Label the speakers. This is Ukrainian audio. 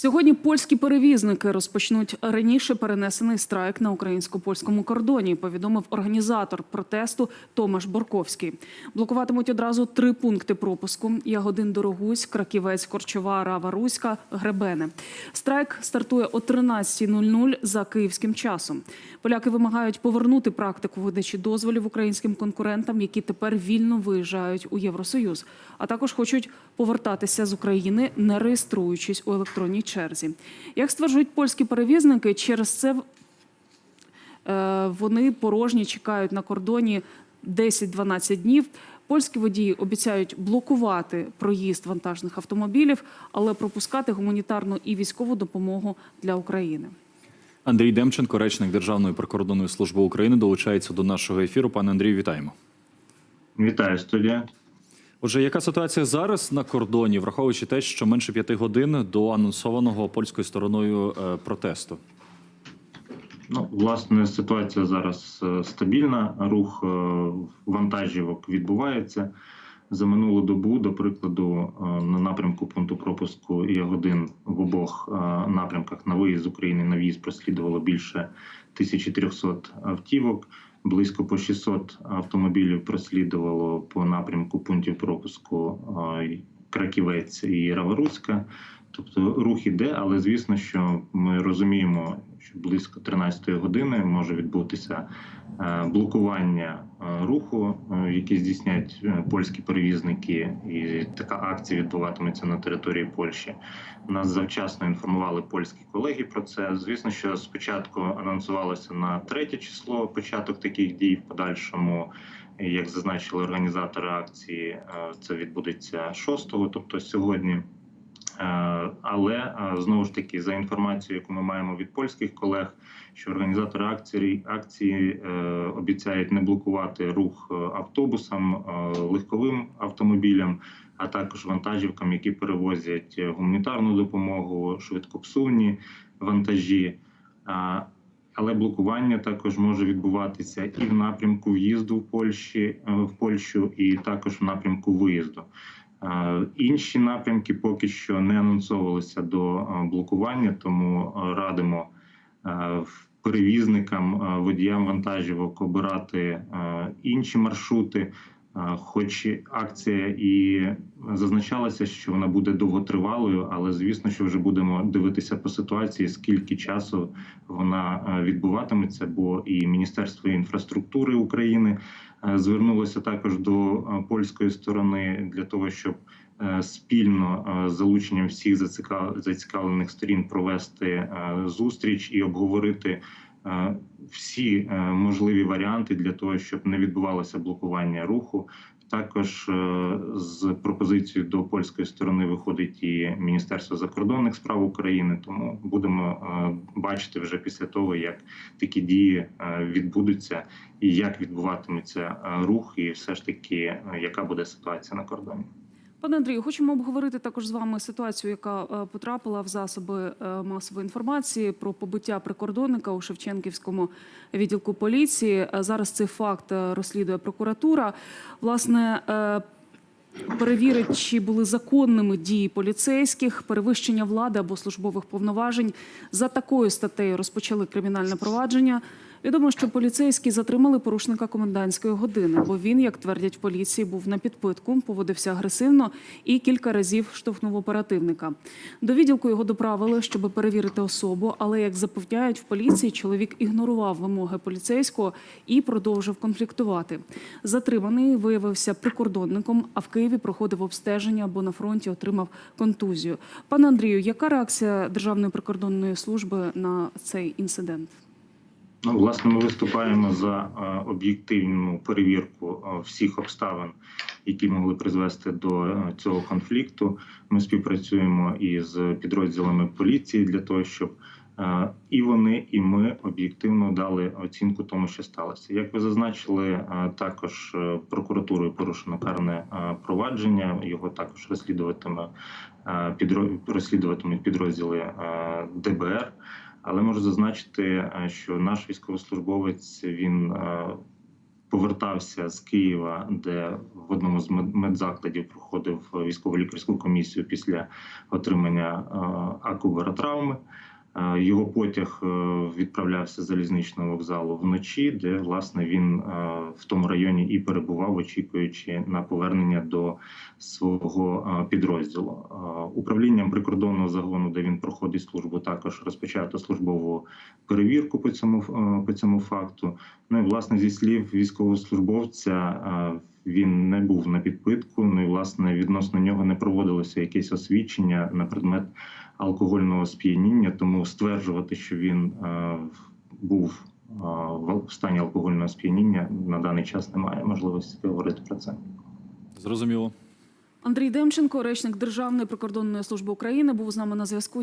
Speaker 1: Сьогодні польські перевізники розпочнуть раніше перенесений страйк на українсько-польському кордоні. Повідомив організатор протесту Томаш Борковський. Блокуватимуть одразу три пункти пропуску: Ягодин Дорогусь, Краківець, Корчова, Рава Руська, Гребене. Страйк стартує о 13.00 за київським часом. Поляки вимагають повернути практику видачі дозволів українським конкурентам, які тепер вільно виїжджають у Євросоюз, а також хочуть повертатися з України, не реєструючись у електронній черзі. Як стверджують польські перевізники, через це е, вони порожні чекають на кордоні 10-12 днів. Польські водії обіцяють блокувати проїзд вантажних автомобілів, але пропускати гуманітарну і військову допомогу для України.
Speaker 2: Андрій Демченко, речник Державної прикордонної служби України, долучається до нашого ефіру. Пане Андрію, вітаємо.
Speaker 3: Вітаю студія.
Speaker 2: Отже, яка ситуація зараз на кордоні, враховуючи те, що менше п'яти годин до анонсованого польською стороною е, протесту?
Speaker 3: Ну, власне, ситуація зараз е, стабільна. Рух е, вантажівок відбувається за минулу добу. До прикладу, на напрямку пункту пропуску Ягодин в обох напрямках на виїзд з України на в'їзд прослідувало більше 1300 автівок. Близько по 600 автомобілів прослідувало по напрямку пунктів пропуску Краківець і Раворуцька. Тобто рух іде, але звісно, що ми розуміємо, що близько 13 години може відбутися е, блокування е, руху, е, які здійснять польські перевізники, і така акція відбуватиметься на території Польщі. Нас завчасно інформували польські колеги про це. Звісно, що спочатку анонсувалося на третє число початок таких дій в подальшому. Як зазначили організатори акції, це відбудеться 6-го, тобто сьогодні. Е, Але е, знову ж таки, за інформацією, яку ми маємо від польських колег, що організатори акції акції е, обіцяють не блокувати рух автобусам, легковим автомобілям, а також вантажівкам, які перевозять гуманітарну допомогу, швидкопсувні вантажі. Але блокування також може відбуватися і в напрямку в'їзду в Польщі в Польщу, і також в напрямку виїзду. Е, Інші напрямки поки що не анонсовувалися до е, блокування, тому е, радимо перевізникам, водіям вантажівок обирати інші маршрути. Хоч акція і зазначалося, що вона буде довготривалою, але звісно, що вже будемо дивитися по ситуації, скільки часу вона е, відбуватиметься, бо і Міністерство інфраструктури України е, звернулося також до е, польської сторони для того, щоб спільно з залученням всіх зацікав- зацікавлених сторін провести зустріч і обговорити. Всі е, можливі варіанти для того, щоб не відбувалося блокування руху, також е, з пропозицією до польської сторони виходить і Міністерство закордонних справ України. Тому будемо е, бачити вже після того, як такі дії відбудуться, і як відбуватиметься рух, і все ж таки, яка буде ситуація на кордоні.
Speaker 1: Пане Андрію, хочемо обговорити також з вами ситуацію, яка е, потрапила в засоби е, масової інформації про побиття прикордонника у Шевченківському відділку поліції. Е, Зараз цей факт розслідує прокуратура. Власне. Перевірить, чи були законними дії поліцейських, перевищення влади або службових повноважень. За такою статтею розпочали кримінальне провадження. Відомо, що поліцейські затримали порушника комендантської години, бо він, як твердять в поліції, був на підпитку, поводився агресивно і кілька разів штовхнув оперативника. До відділку його доправили, щоб перевірити особу, але як запевняють в поліції, чоловік ігнорував вимоги поліцейського і продовжив конфліктувати. Затриманий виявився прикордонником, а в Києві проходив обстеження, бо на фронті отримав контузію. Пане Андрію, яка реакція Державної прикордонної служби на цей інцидент?
Speaker 3: Ну, власне, ми виступаємо за е, об'єктивну перевірку е, всіх обставин, які могли призвести до е, цього конфлікту. Ми співпрацюємо із підрозділами поліції для того, щоб і вони, і ми об'єктивно дали оцінку тому, що сталося. Як ви зазначили, також прокуратурою порушено карне провадження. Його також розслідуватиме розслідуватимуть підрозділи ДБР. Але можу зазначити, е, що наш військовослужбовець він е, повертався з Києва, де в одному з мед- медзакладів проходив військово-лікарську комісію після отримання акубера акубаротравми. Е, Його потяг е, відправлявся з залізничного вокзалу вночі, де власне він е, в тому районі і перебував, очікуючи на повернення до свого підрозділу. Управлінням прикордонного загону, де він проходить службу, також розпочато службову перевірку по цьому по цьому факту. Ну і власне зі слів військовослужбовця. Він не був на підпитку. Ну і власне відносно нього не проводилося якесь освідчення на предмет алкогольного сп'яніння. Тому стверджувати, що він е, був е, в в стані алкогольного сп'яніння на даний час немає можливості говорити про це.
Speaker 2: Зрозуміло.
Speaker 1: Андрій Демченко, речник Державної прикордонної служби України, був з нами на зв'язку.